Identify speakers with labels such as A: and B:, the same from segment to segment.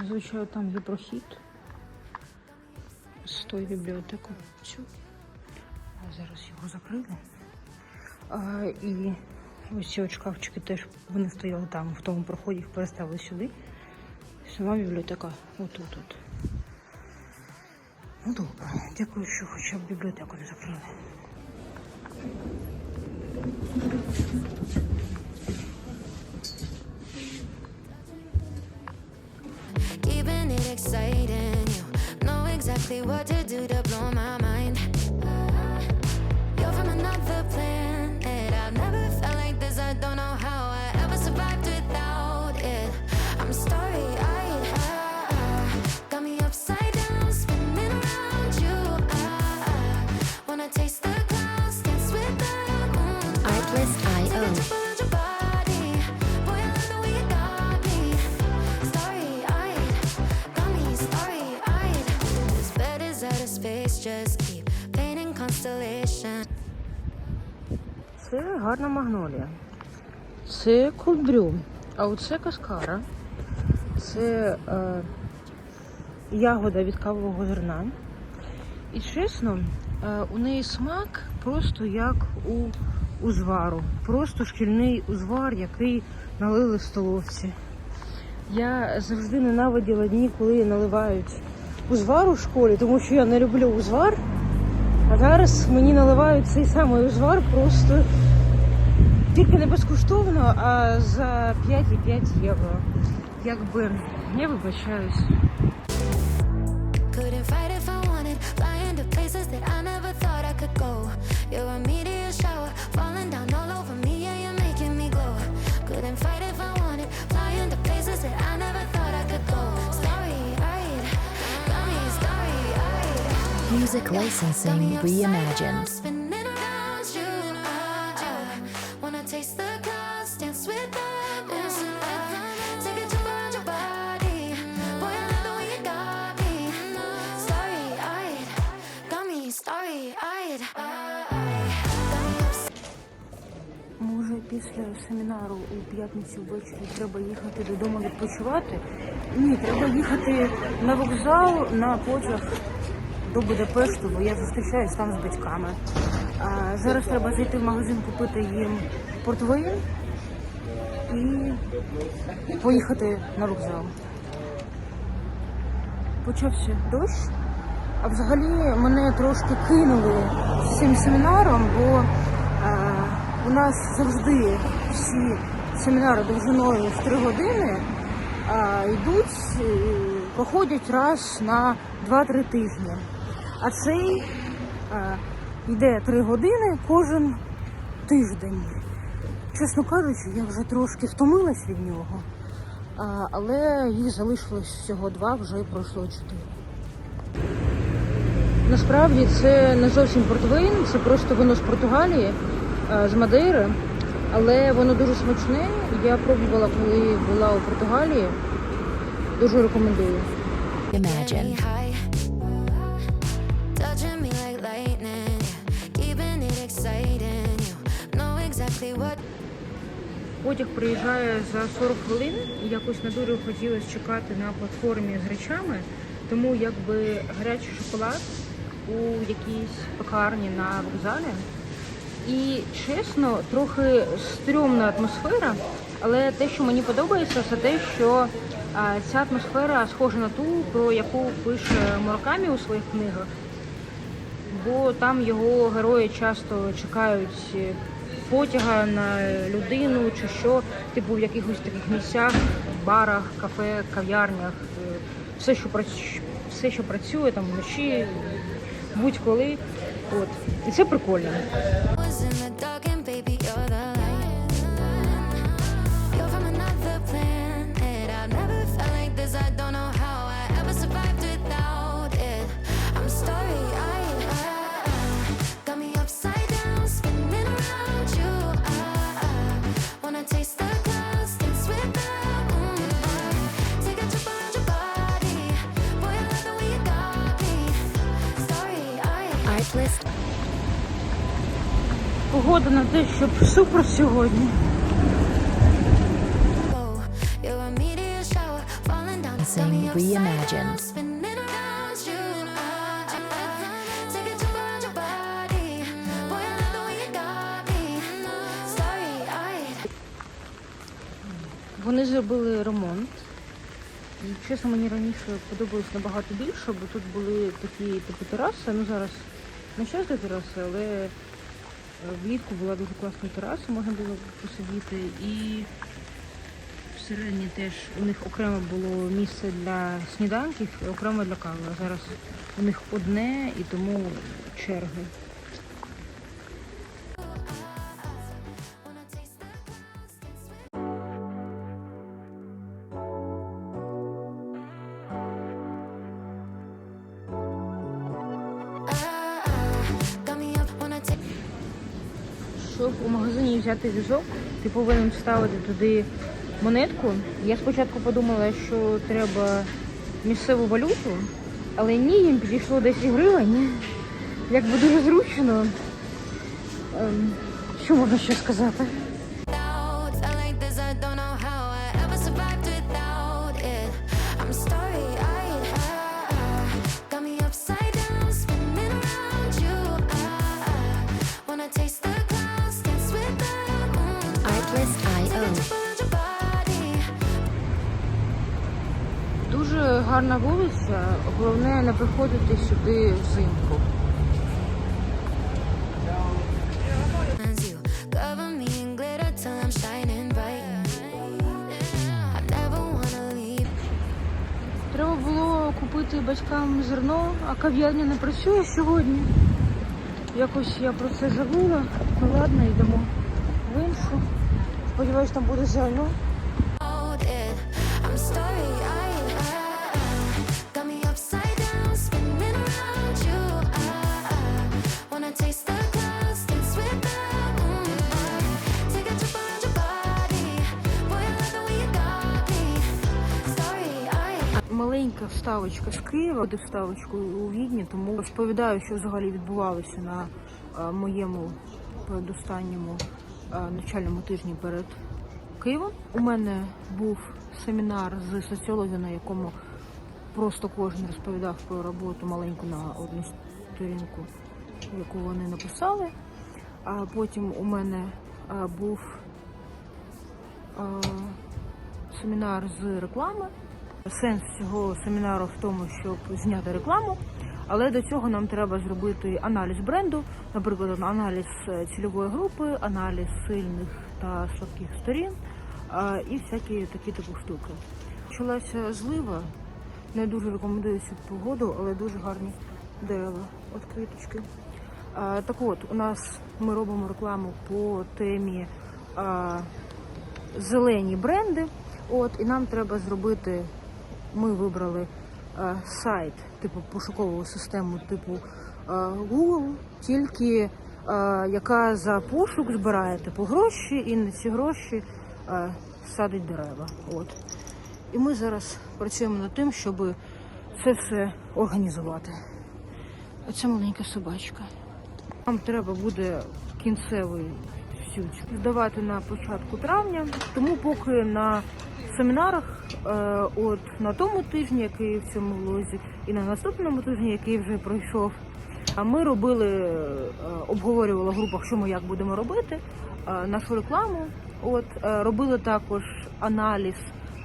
A: Зазвичай там є прохід з тої бібліотеки. Цю. А зараз його закрили. А, і ось ці от шкафчики теж вони стояли там, в тому проході, їх переставили сюди. Сама бібліотека отут. -от. Ну добре, дякую, що хоча б бібліотеку не закрили.
B: Exactly what to do to blow my
A: Це гарна магнолія. Це кульбрю. А оце каскара. Це е, ягода від кавового зерна. І чесно, е, у неї смак просто як у узвару. Просто шкільний узвар, який налили в столовці. Я завжди ненавиділа дні, коли наливають узвар у школі, тому що я не люблю узвар. А зараз мені наливають цей самий узвар просто тільки не безкоштовно, а за 5,5 євро. Якби я вибачаюсь.
B: Couldn't fight if I wanted, flying to places that I never thought I could go. You're a meteor shower, falling down all over me, yeah, you're making me glow. Couldn't fight if I wanted, flying to places that I never got me. Starry-eyed.
A: Може, після семінару у п'ятницю ввечері треба їхати додому відпочивати? Ні, треба їхати на вокзал на потяг до Будапешту, бо я зустрічаюсь там з батьками. А зараз треба зайти в магазин, купити їм портвейн і поїхати на вокзал. Почався дощ, а взагалі мене трошки кинули з цим семінаром, бо е, у нас завжди всі семінари довжиною в 3 години а, йдуть, е, проходять раз на 2-3 тижні. А цей е, йде 3 години кожен тиждень. Чесно кажучи, я вже трошки втомилась від нього, але їх залишилось всього два, вже пройшло чотири. Насправді це не зовсім портвейн, це просто вино з Португалії, е, з Мадейри, але воно дуже смачне. Я пробувала, коли була у Португалії. Дуже рекомендую.
C: Imagine.
A: Потяг приїжджає за 40 хвилин. Якось не дуже хотілося чекати на платформі з речами, тому якби гарячий шоколад у якійсь пекарні на вокзалі. І чесно, трохи стрьомна атмосфера, але те, що мені подобається, це те, що ця атмосфера схожа на ту, про яку пише Муракамі у своїх книгах бо там його герої часто чекають е, потяга на людину чи що, типу в якихось таких місцях, барах, кафе, кав'ярнях, е, все, що працює, все, що працює там вночі, будь-коли. От. І це прикольно.
B: The way you got me. Starry-eyed.
A: Вони зробили ремонт. І, чесно, мені раніше подобалось набагато більше, бо тут були такі типу тераси. Ну зараз не часто тераси, але влітку була дуже класна тераса, можна було посидіти. І всередині теж у них окремо було місце для сніданків і окремо для кави. А зараз у них одне і тому черги. Щоб у магазині взяти візок, ти повинен вставити туди монетку. Я спочатку подумала, що треба місцеву валюту, але ні, їм підійшло 10 гривень. Якби дуже зручно. Ем, що можна ще сказати? Гарна вулиця, головне не приходити сюди взимку. Треба було купити батькам зерно, а кав'ярня не працює сьогодні. Якось я про це забула. Ну ладно, йдемо в іншу. Сподіваюсь, там буде зерно. Маленька вставочка з Києва, де вставочку у Відні, тому розповідаю, що взагалі відбувалося на е, моєму передостанньому е, навчальному тижні перед Києвом. У мене був семінар з соціології, на якому просто кожен розповідав про роботу маленьку на одну сторінку, яку вони написали. А потім у мене е, був семінар з реклами. Сенс цього семінару в тому, щоб зняти рекламу, але до цього нам треба зробити аналіз бренду, наприклад, аналіз е, цільової групи, аналіз сильних та слабких сторін і всякі такі типу штуки. Почалася злива, не дуже рекомендую цю погоду, але дуже гарні дерева. От квіточки. Так от, у нас ми робимо рекламу по темі зелені бренди. От, і нам треба зробити. Ми вибрали е, сайт, типу пошукову систему типу е, Google, тільки е, яка за пошук збирає типу гроші і на ці гроші е, садить дерева. От. І ми зараз працюємо над тим, щоб це все організувати. Оця маленька собачка. Нам треба буде кінцевий сють здавати на початку травня, тому поки на семінарах, е, от на тому тижні, який в цьому влозі, і на наступному тижні, який вже пройшов. А ми робили, е, обговорювали в групах, що ми як будемо робити, е, нашу рекламу. От робили також аналіз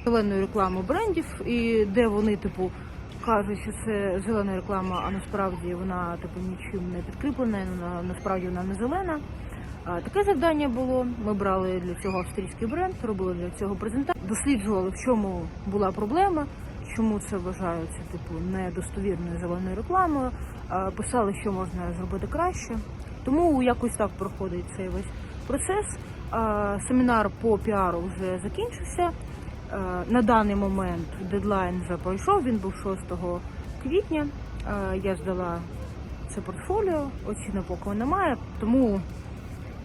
A: зеленої реклами брендів, і де вони, типу, кажуть, що це зелена реклама, а насправді вона типу нічим не підкріплена, насправді вона не зелена. Таке завдання було. Ми брали для цього австрійський бренд, робили для цього презентацію, досліджували, в чому була проблема, чому це вважається типу недостовірною зеленою рекламою. Писали, що можна зробити краще. Тому якось так проходить цей весь процес. Семінар по піару вже закінчився. На даний момент дедлайн вже пройшов, він був 6 квітня. Я здала це портфоліо, оцінок поки немає, тому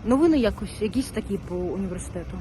A: новини якось якісь такі по університету.